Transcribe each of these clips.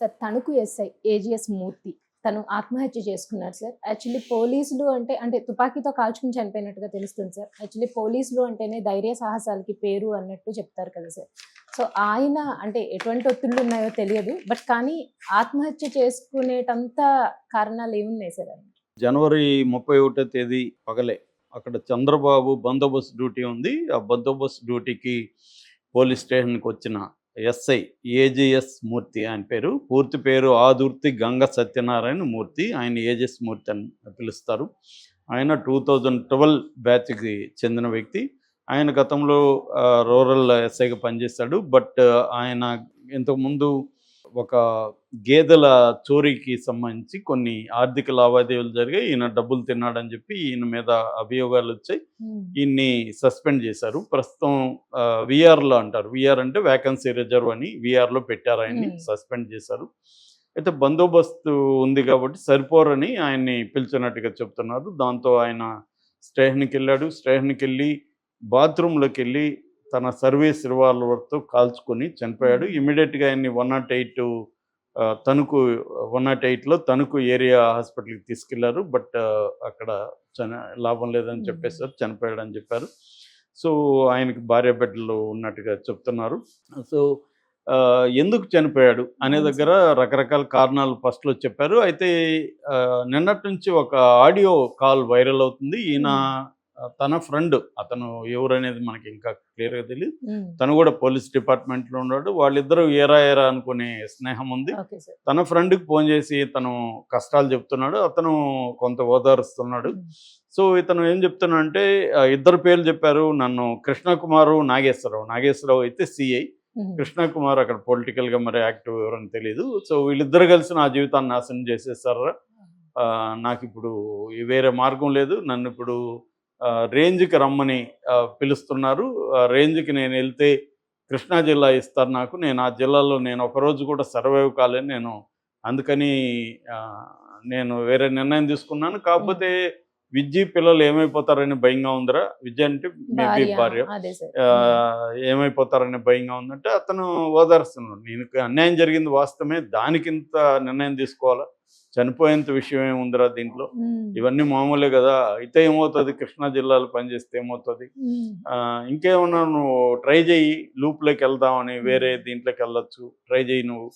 Sir Tanuku SI AGS Murthy. తను ఆత్మహత్య చేసుకున్నారు సార్. యాక్చువల్లీ పోలీసులు అంటే అంటే తుపాకీతో కాల్చుకుని చనిపోయినట్టుగా తెలుస్తుంది సార్. యాక్చువల్లీ పోలీసులు అంటేనే ధైర్య సాహసాలకి పేరు అన్నట్టు చెప్తారు కదా సార్. సో ఆయన అంటే ఎటువంటి ఒత్తిళ్ళు ఉన్నాయో తెలియదు. బట్ కానీ ఆత్మహత్య చేసుకునేటంత కారణాలు ఏమున్నాయి సార్ జనవరి ముప్పై ఒకటో తేదీ పగలే అక్కడ చంద్రబాబు బందోబస్తు డ్యూటీ ఉంది. ఆ బందోబస్తు డ్యూటీకి పోలీస్ స్టేషన్కి వచ్చిన ఎస్ఐ ఏజిఎస్ మూర్తి ఆయన పేరు. పూర్తి పేరు ఆదుర్తి గంగ సత్యనారాయణ మూర్తి. ఆయన ఏజిఎస్ మూర్తి అని పిలుస్తారు. ఆయన టూ థౌజండ్ ట్వెల్వ్ బ్యాచ్కి చెందిన వ్యక్తి. ఆయన గతంలో రూరల్ ఎస్ఐగా పనిచేశాడు. బట్ ఆయన ఇంతకుముందు ఒక గేదెల చోరీకి సంబంధించి కొన్ని ఆర్థిక లావాదేవీలు జరిగాయి. ఈయన డబ్బులు తిన్నాడని చెప్పి ఈయన మీద అభియోగాలు వచ్చాయి. ఈయన్ని సస్పెండ్ చేశారు. ప్రస్తుతం విఆర్లో అంటారు. విఆర్ అంటే వేకెన్సీ రిజర్వ్ అని విఆర్లో పెట్టారు ఆయన్ని. సస్పెండ్ చేశారు. అయితే బందోబస్తు ఉంది కాబట్టి సరిపోరని ఆయన్ని పిలిచినట్టుగా చెప్తున్నారు. దాంతో ఆయన స్టేషన్కి వెళ్ళాడు. స్టేషన్కి వెళ్ళి బాత్రూంలోకి వెళ్ళి తన సర్వీస్ రివాల్వర్తో కాల్చుకొని చనిపోయాడు. ఇమీడియట్గా ఆయన్ని one nought eight Tanuku one nought ఎయిట్లో తణుకు ఏరియా హాస్పిటల్కి తీసుకెళ్ళారు. బట్ అక్కడ చని లాభం లేదని. చెప్పేసారు చనిపోయాడని చెప్పారు. సో ఆయనకి భార్య బిడ్డలు ఉన్నట్టుగా చెప్తున్నారు. సో ఎందుకు చనిపోయాడు అనే దగ్గర రకరకాల కారణాలు ఫస్ట్లో చెప్పారు. అయితే నిన్నటి నుంచి ఒక ఆడియో కాల్ వైరల్ అవుతుంది. ఈయన తన ఫ్రెండ్ అతను ఎవరు అనేది మనకి ఇంకా క్లియర్గా తెలియదు తను కూడా పోలీస్ డిపార్ట్మెంట్లో ఉన్నాడు. వాళ్ళిద్దరూ ఏరా ఏరా అనుకునే స్నేహం ఉంది. తన ఫ్రెండ్కి ఫోన్ చేసి తను కష్టాలు చెప్తున్నాడు. అతను కొంత ఓదారుస్తున్నాడు. సో ఇతను ఏం చెప్తున్నాడంటే ఇద్దరు పేర్లు చెప్పారు. నన్ను కృష్ణకుమారు నాగేశ్వరరావు. నాగేశ్వరరావు అయితే సిఐ. కృష్ణకుమార్ అక్కడ పొలిటికల్గా మరి యాక్టివ్ ఎవరని తెలియదు సో వీళ్ళిద్దరు కలిసి నా జీవితాన్ని నాశనం చేసేసారా ఆ, నాకు ఇప్పుడు వేరే మార్గం లేదు. నన్ను ఇప్పుడు రేంజ్కి రమ్మని పిలుస్తున్నారు. ఆ రేంజ్కి నేను వెళ్తే కృష్ణా జిల్లా ఇస్తారు నాకు. నేను ఆ జిల్లాలో నేను ఒకరోజు కూడా సర్వైవ్ కాలేను. నేను అందుకని నేను వేరే నిర్ణయం తీసుకున్నాను. కాకపోతే విద్య పిల్లలు ఏమైపోతారని భయంగా ఉందిరా. విద్య అంటే మేబీ భార్య. ఏమైపోతారనే భయంగా ఉందంటే అతను ఓదారుస్తున్నాడు. నేను అన్యాయం జరిగింది వాస్తవమే. దానికింత నిర్ణయం తీసుకోవాలా? చనిపోయేంత విషయం ఏముందిరా దీంట్లో. ఇవన్నీ మామూలే కదా. అయితే ఏమవుతుంది? కృష్ణా జిల్లాలో పనిచేస్తే ఏమవుతుంది? ఇంకేమన్నా నువ్వు ట్రై చేయి లూప్లోకి వెళ్దామని వేరే దీంట్లోకి వెళ్ళొచ్చు. ట్రై చేయి నువ్వు.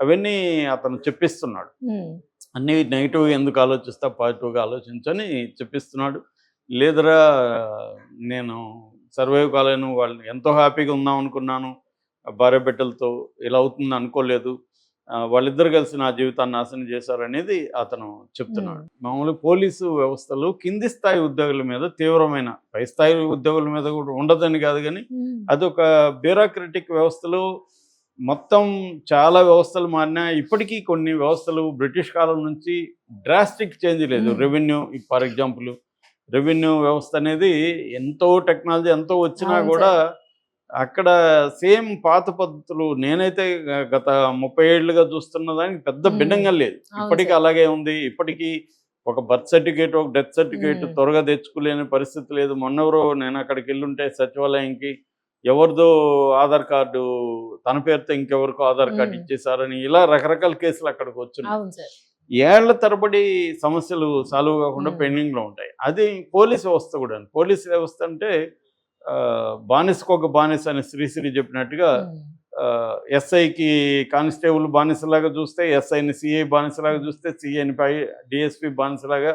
అవన్నీ అతను చెప్పిస్తున్నాడు. అన్నీ నెగిటివ్గా ఎందుకు ఆలోచిస్తా పాజిటివ్గా ఆలోచించని చెప్పిస్తున్నాడు. లేదరా నేను సర్వైవ్ కాలేను. వాళ్ళు ఎంతో హ్యాపీగా ఉందాం అనుకున్నాను. భార్య బిడ్డలతో ఇలా అవుతుంది అనుకోలేదు. వాళ్ళిద్దరు కలిసి నా జీవితాన్ని నాశనం చేశారనేది అతను చెప్తున్నాడు. మామూలుగా పోలీసు వ్యవస్థలో కింది స్థాయి ఉద్యోగుల మీద తీవ్రమైన పై స్థాయి ఉద్యోగుల మీద కూడా ఉండదని కాదు కానీ అదొక బ్యూరోక్రటిక్ వ్యవస్థలో మొత్తం చాలా వ్యవస్థలు మారినా ఇప్పటికీ కొన్ని వ్యవస్థలు బ్రిటిష్ కాలం నుంచి డ్రాస్టిక్ చేంజ్ లేదు. రెవెన్యూ ఫర్ ఎగ్జాంపుల్ రెవెన్యూ వ్యవస్థ అనేది ఎంతో టెక్నాలజీ ఎంతో వచ్చినా కూడా అక్కడ సేమ్ పాత పద్ధతులు నేనైతే గత ముప్పై ఏళ్ళుగా చూస్తున్న దానికి పెద్ద. భిన్నంగా లేదు ఇప్పటికీ. అలాగే ఉంది ఇప్పటికీ ఒక బర్త్ సర్టిఫికేట్ ఒక డెత్ సర్టిఫికేట్. త్వరగా తెచ్చుకోలేని పరిస్థితి లేదు మొన్నెవరో నేను అక్కడికి వెళ్ళుంటే సచివాలయంకి ఎవరిదో ఆధార్ కార్డు తన పేరుతో ఇంకెవరికో ఆధార్ కార్డు. ఇచ్చేసారని ఇలా రకరకాల కేసులు అక్కడికి వచ్చినాయి ఏళ్ళ తరబడి సమస్యలు సాల్వ్ కాకుండా. పెండింగ్లో ఉంటాయి అది పోలీస్ వ్యవస్థ కూడా పోలీస్ వ్యవస్థ అంటే ఆ, బానిసకు ఒక బానిస అని శ్రీశ్రీ చెప్పినట్టుగా ఎస్ఐకి కానిస్టేబుల్ బానిసలాగా చూస్తే ఎస్ఐని సిఐ బానిసలాగా చూస్తే సిఐని పై డిఎస్పి బానిసలాగా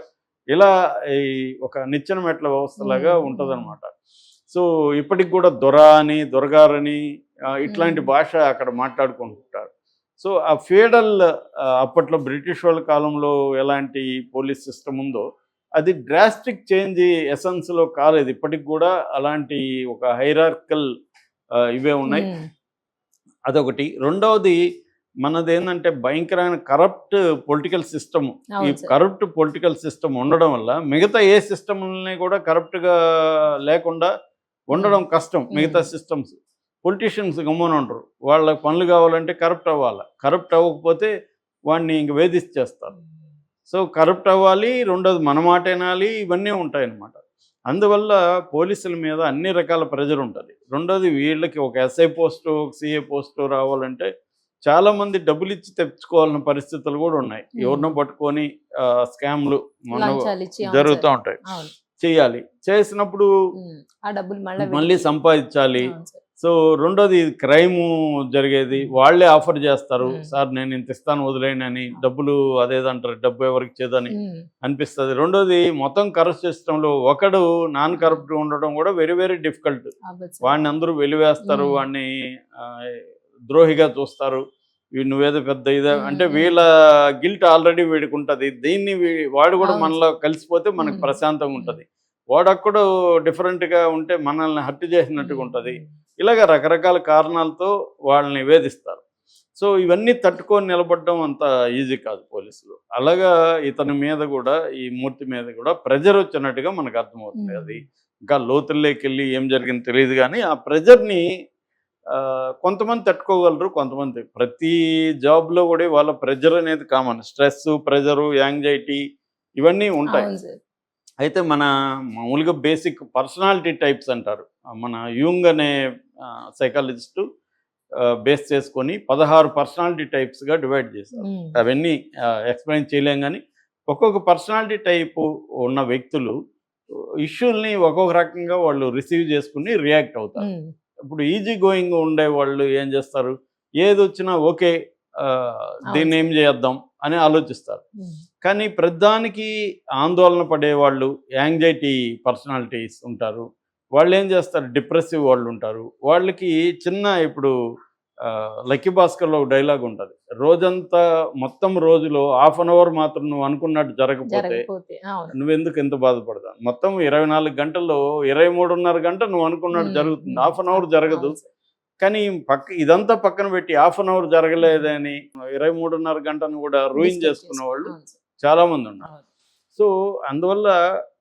ఇలా ఈ ఒక నిచ్చెన మెట్ల వ్యవస్థలాగా Hmm. ఉంటుందన్నమాట సో ఇప్పటికి కూడా దొర అని దొరగారని ఇట్లాంటి Hmm. భాష అక్కడ మాట్లాడుకుంటుంటారు సో ఆ ఫేడల్ అప్పట్లో బ్రిటిష్ వాళ్ళ కాలంలో ఎలాంటి పోలీస్ సిస్టమ్ ఉందో అది డ్రాస్టిక్ చేంజ్ ఎసెన్స్లో కాలేదు. ఇప్పటికి కూడా అలాంటి ఒక హైరార్కల్ ఇవే ఉన్నాయి. ఉమ్. అదొకటి. రెండవది మనది ఏంటంటే భయంకరమైన కరప్ట్ పొలిటికల్ సిస్టమ్ ఈ కరప్ట్ పొలిటికల్ సిస్టమ్ ఉండడం వల్ల మిగతా ఏ సిస్టమ్ని కూడా కరప్ట్గా లేకుండా ఉండడం కష్టం. మిగతా Mm. సిస్టమ్స్ పొలిటీషియన్స్ గమ్మున ఉండరు. వాళ్ళ పనులు కావాలంటే కరప్ట్ అవ్వాలి. కరప్ట్ అవ్వకపోతే వాడిని ఇంక వేధించేస్తారు. సో కరప్ట్ అవ్వాలి రెండోది మన మాట వినాలి ఇవన్నీ ఉంటాయన్నమాట. అందువల్ల పోలీసుల మీద అన్ని రకాల ప్రెజర్ ఉంటుంది. రెండోది వీళ్ళకి ఒక ఎస్ఐ పోస్టు ఒక సిఏ పోస్టు రావాలంటే చాలా మంది డబ్బులు ఇచ్చి తెచ్చుకోవాలన్న పరిస్థితులు కూడా ఉన్నాయి. ఎవరినో పట్టుకొని స్కామ్లు జరుగుతూ. ఉంటాయి. చేయాలి. చేసినప్పుడు మళ్ళీ సంపాదించాలి. సో రెండోది క్రైమ్ జరిగేది. వాళ్ళే ఆఫర్ చేస్తారు. Hmm. సార్ నేను ఇంత ఇస్తాను వదిలేయను అని డబ్బులు అదేదంటారు. డబ్బు ఎవరికి చేదని ఉమ్, అనిపిస్తుంది. రెండోది మొత్తం కరప్ట్ సిస్టంలో ఒకడు నాన్ కరప్ట్ ఉండడం కూడా వెరీ వెరీ డిఫికల్ట్. వాడిని అందరూ వెలివేస్తారు. వాడిని ద్రోహిగా చూస్తారు. నువ్వేదో పెద్ద ఇదే అంటే. వీళ్ళ గిల్ట్ ఆల్రెడీ వీడికి ఉంటది దీన్ని వాడు కూడా మనలో కలిసిపోతే మనకు. ప్రశాంతంగా ఉంటది. వాడొక్కడు different గా ఉంటే మనల్ని హత్య చేసినట్టుగా ఉంటది. ఇలాగ రకరకాల కారణాలతో వాళ్ళని వేధిస్తారు సో ఇవన్నీ తట్టుకొని నిలబడడం అంత ఈజీ కాదు పోలీసులు. అలాగా ఇతని మీద కూడా ఈ మూర్తి మీద కూడా ప్రెజర్ వచ్చినట్టుగా మనకు అర్థమవుతుంది. అది ఇంకా లోతుల్లోకి వెళ్ళి ఏం జరిగిందో తెలియదు కానీ ఆ ప్రెజర్ని కొంతమంది తట్టుకోగలరు కొంతమంది ప్రతి జాబ్లో కూడా వాళ్ళ ప్రెజర్ అనేది కామన్. స్ట్రెస్ ప్రెజరు యాంగ్జైటీ ఇవన్నీ ఉంటాయి. అయితే మన మామూలుగా బేసిక్ పర్సనాలిటీ టైప్స్ అంటారు. మన యూంగ్ అనే సైకాలజిస్టు బేస్ చేసుకొని పదహారు పర్సనాలిటీ టైప్స్గా డివైడ్ చేశారు. ఉమ్, అవన్నీ ఎక్స్ప్లెయిన్ చేయలేం కానీ ఒక్కొక్క పర్సనాలిటీ టైప్ ఉన్న వ్యక్తులు ఇష్యూల్ని ఒక్కొక్క రకంగా వాళ్ళు రిసీవ్ చేసుకుని రియాక్ట్ అవుతారు. ఇప్పుడు ఈజీ గోయింగ్ ఉండే వాళ్ళు ఏం చేస్తారు? ఏది వచ్చినా ఓకే దీన్ని ఏం చేద్దాం అని ఆలోచిస్తారు. కానీ ప్రధానికి ఆందోళన పడేవాళ్ళు యాంగ్జైటీ పర్సనాలిటీస్ ఉంటారు. వాళ్ళు ఏం చేస్తారు? డిప్రెసివ్ వాళ్ళు ఉంటారు. వాళ్ళకి చిన్న ఇప్పుడు లక్కీ భాస్కర్లో ఒక డైలాగ్ ఉంటుంది. రోజంతా మొత్తం రోజులో హాఫ్ అన్ అవర్ మాత్రం నువ్వు అనుకున్నట్టు జరగకపోతే అవును. నువ్వెందుకు ఎంత బాధపడతావు? మొత్తం ఇరవై నాలుగు గంటల్లో ఇరవై మూడున్నర గంట నువ్వు అనుకున్నట్టు జరుగుతుంది. హాఫ్ అన్ అవర్ జరగదు. కానీ పక్క ఇదంతా పక్కన పెట్టి హాఫ్ అన్ అవర్ జరగలేదని ఇరవై మూడున్నర గంటను కూడా రూయిన్ చేసుకున్న వాళ్ళు. చాలా మంది ఉన్నారు. సో అందువల్ల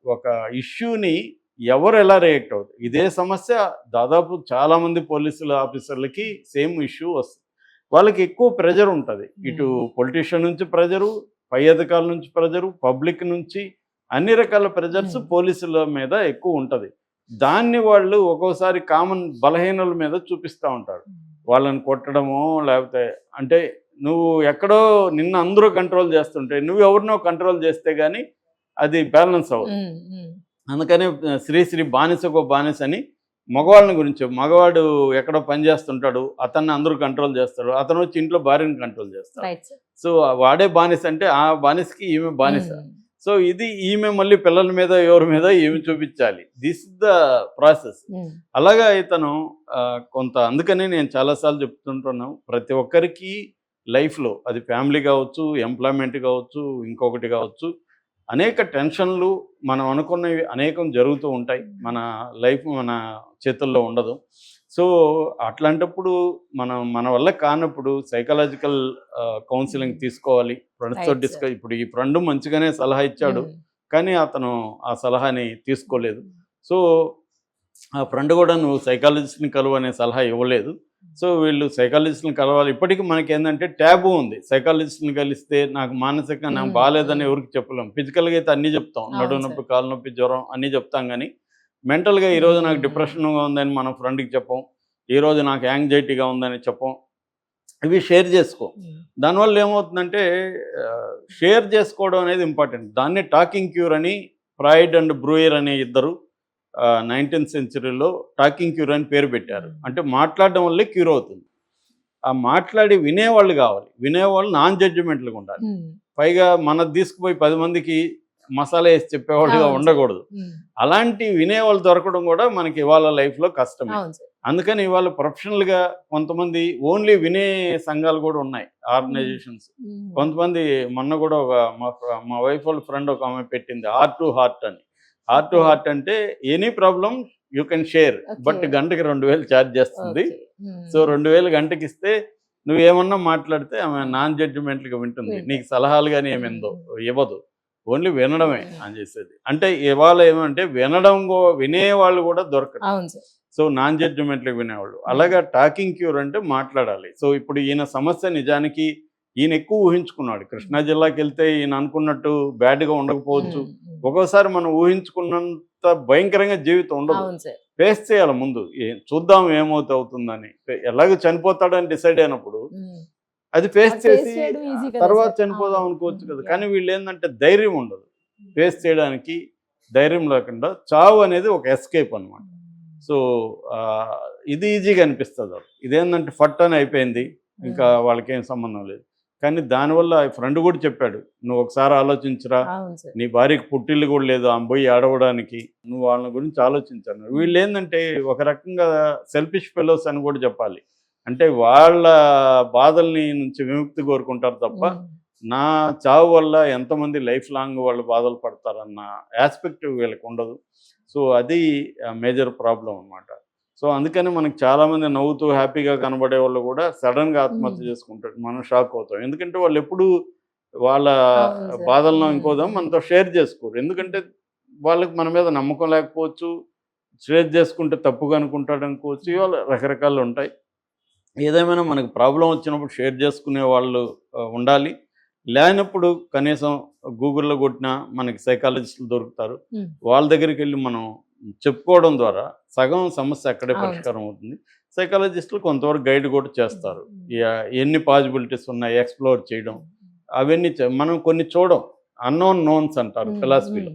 ఒక ఇష్యూని ఎవరు ఎలా రియాక్ట్ అవుతారు ఇదే సమస్య దాదాపు చాలా మంది పోలీసుల ఆఫీసర్లకి సేమ్ ఇష్యూ వస్తుంది వాళ్ళకి ఎక్కువ ప్రెజర్ ఉంటుంది ఇటు పొలిటీషియన్ నుంచి ప్రెజరు పై అధికారుల నుంచి ప్రెజరు పబ్లిక్ నుంచి అన్ని రకాల ప్రెజర్స్. పోలీసుల మీద ఎక్కువ ఉంటుంది దాన్ని వాళ్ళు ఒక్కోసారి కామన్ బలహీనుల మీద చూపిస్తూ ఉంటారు. వాళ్ళని కొట్టడము లేకపోతే అంటే నువ్వు ఎక్కడో నిన్న అందరూ కంట్రోల్ చేస్తుంటే నువ్వు ఎవరినో కంట్రోల్ చేస్తే కానీ అది బ్యాలెన్స్ అవ్వదు. అందుకని శ్రీశ్రీ బానిసకో బానిస అని మగవాళ్ళని గురించి మగవాడు ఎక్కడో పని చేస్తుంటాడు అతన్ని అందరూ కంట్రోల్ చేస్తాడు అతను వచ్చి ఇంట్లో భార్యను కంట్రోల్ చేస్తాడు. సో వాడే బానిస అంటే ఆ బానిసకి ఈమె బానిస. సో ఇది ఈమె మళ్ళీ పిల్లల మీద ఎవరి మీద ఈమె చూపించాలి? దిస్ ద ప్రాసెస్ అలాగా ఇతను కొంత అందుకనే నేను చాలాసార్లు చెప్తుంటున్నాను ప్రతి ఒక్కరికి లైఫ్లో అది ఫ్యామిలీ కావచ్చు ఎంప్లాయ్మెంట్ కావచ్చు ఇంకొకటి కావచ్చు అనేక టెన్షన్లు మనం అనుకున్నవి అనేకం జరుగుతూ ఉంటాయి. మన లైఫ్ మన చేతుల్లో ఉండదు. సో అట్లాంటప్పుడు మనం మన వల్ల కానప్పుడు సైకలాజికల్ కౌన్సిలింగ్ తీసుకోవాలి. ఫ్రెండ్స్తో డిస్కస్ ఇప్పుడు ఈ ఫ్రెండ్ మంచిగానే సలహా ఇచ్చాడు. కానీ అతను ఆ సలహాని తీసుకోలేదు. సో ఆ ఫ్రెండ్ కూడా నువ్వు సైకాలజిస్ట్ని కలువు అనే సలహా ఇవ్వలేదు. సో వీళ్ళు సైకాలజిస్ట్ని కలవాలి. ఇప్పటికీ మనకి ఏంటంటే ట్యాబు ఉంది. సైకాలజిస్ట్ని కలిస్తే నాకు మానసికంగా నాకు. బాగాలేదని ఎవరికి చెప్పలేం. ఫిజికల్గా అయితే అన్నీ చెప్తాం. నడు. నొప్పి కాలు నొప్పి జ్వరం అన్నీ చెప్తాం కానీ మెంటల్గా ఈరోజు నాకు. డిప్రెషన్గా ఉందని మన ఫ్రెండ్కి చెప్పం. ఈరోజు నాకు యాంగ్జైటీగా ఉందని చెప్పం. ఇవి షేర్ చేసుకో. దానివల్ల ఏమవుతుందంటే షేర్ చేసుకోవడం అనేది ఇంపార్టెంట్. దాన్ని టాకింగ్ క్యూర్ అని ఫ్రాయిడ్ అండ్ బ్రూయర్ అనే ఇద్దరు నైన్టీన్త్ సెంచరీలో టాకింగ్ క్యూర్ అని పేరు పెట్టారు. అంటే మాట్లాడడం వల్లే క్యూర్ అవుతుంది. ఆ మాట్లాడి వినేవాళ్ళు కావాలి. వినేవాళ్ళు నాన్ జడ్జిమెంట్లుగా ఉండాలి. పైగా మనది తీసుకుపోయి పది మందికి మసాలా వేసి చెప్పేవాళ్ళుగా. ఉండకూడదు. అలాంటి వినేవాళ్ళు దొరకడం కూడా మనకి ఇవాళ లైఫ్లో కష్టమే. అందుకని ఇవాళ ప్రొఫెషనల్గా కొంతమంది ఓన్లీ వినే సంఘాలు కూడా ఉన్నాయి ఆర్గనైజేషన్స్. కొంతమంది మొన్న కూడా ఒక మా వైఫ్ వాళ్ళ ఫ్రెండ్ ఒక ఆమె పెట్టింది హార్ట్ టు హార్ట్ అని. హార్ట్ టు హార్ట్ అంటే any problem you can share. But గంటకి రెండు వేలు ఛార్జ్ చేస్తుంది. సో రెండు వేలు గంటకి ఇస్తే నువ్వు ఏమన్నా మాట్లాడితే ఆమె నాన్ జడ్జిమెంట్గా వింటుంది. వింటుంది. నీకు సలహాలు కానీ ఏమిందో ఇవ్వదు. ఓన్లీ వినడమే. అని చేసేది. అంటే ఇవాళ ఏమంటే వినడం వినేవాళ్ళు కూడా దొరకరు. సార్. సో నాన్ జడ్జిమెంట్లకు వినేవాళ్ళు. అలాగా టాకింగ్ క్యూర్ అంటే మాట్లాడాలి. సో ఇప్పుడు ఈయన సమస్య నిజానికి ఈయన ఎక్కువ ఊహించుకున్నాడు. కృష్ణా జిల్లాకి వెళ్తే ఈయన అనుకున్నట్టు బ్యాడ్గా ఉండకపోవచ్చు. ఒక్కోసారి మనం ఊహించుకున్నంత భయంకరంగా జీవితం ఉండదు. ఫేస్ చేయాలి ముందు. ఏ- చూద్దాం ఏమవుతుంది అవుతుందని. ఎలాగో చనిపోతాడని డిసైడ్ అయినప్పుడు అది ఫేస్ చేసి తర్వాత. చనిపోదాం. అనుకోవచ్చు కదా. కానీ వీళ్ళు ఏంటంటే ధైర్యం ఉండదు. ఫేస్ చేయడానికి ధైర్యం లేకుండా చావు అనేది ఒక ఎస్కేప్ అన్నమాట. సో ఇది ఈజీగా అనిపిస్తుంది. ఇదేంటంటే ఫట్ అని అయిపోయింది. ఇంకా వాళ్ళకి ఏం సంబంధం లేదు. కానీ దానివల్ల ఫ్రెండ్ కూడా చెప్పాడు నువ్వు ఒకసారి ఆలోచించరా నీ భార్యకి పుట్టిల్లు కూడా లేదు ఆమె పోయి ఆడవడానికి నువ్వు వాళ్ళ గురించి ఆలోచించాను వీళ్ళు ఏంటంటే ఒక రకంగా సెల్ఫిష్ ఫెలోస్ అని కూడా చెప్పాలి. అంటే వాళ్ళ బాధల్ని నుంచి విముక్తి కోరుకుంటారు తప్ప. నా చావు వల్ల ఎంతమంది లైఫ్ లాంగ్ వాళ్ళు బాధలు పడతారన్న ఆస్పెక్ట్ వీళ్ళకి ఉండదు. సో అది మేజర్ ప్రాబ్లం అన్నమాట. సో అందుకని మనకి చాలామంది నవ్వుతూ హ్యాపీగా కనబడే వాళ్ళు కూడా సడన్గా ఆత్మహత్య. చేసుకుంటారు మనం షాక్ అవుతాం ఎందుకంటే వాళ్ళు ఎప్పుడు వాళ్ళ. బాధలను. ఇంకోదాం మనతో షేర్ చేసుకోరు ఎందుకంటే వాళ్ళకి మన మీద నమ్మకం లేకపోవచ్చు షేర్ చేసుకుంటే తప్పుగా అనుకుంటాడు అనుకోవచ్చు ఇవాళ రకరకాలు ఉంటాయి ఏదేమైనా మనకు ప్రాబ్లం వచ్చినప్పుడు షేర్ చేసుకునే వాళ్ళు ఉండాలి లేనప్పుడు కనీసం గూగుల్లో కొట్టినా మనకి సైకాలజిస్టులు దొరుకుతారు. వాళ్ళ దగ్గరికి వెళ్ళి మనం చెప్పుకోవడం ద్వారా సగం సమస్య అక్కడే. పరిష్కారం అవుతుంది సైకాలజిస్టులు కొంతవరకు గైడ్ కూడా చేస్తారు ఎన్ని పాసిబిలిటీస్ ఉన్నాయి ఎక్స్ప్లోర్ చేయడం అవన్నీ మనం కొన్ని చూడం అన్నోన్ నోన్స్ అంటారు. ఫిలాసఫీలో.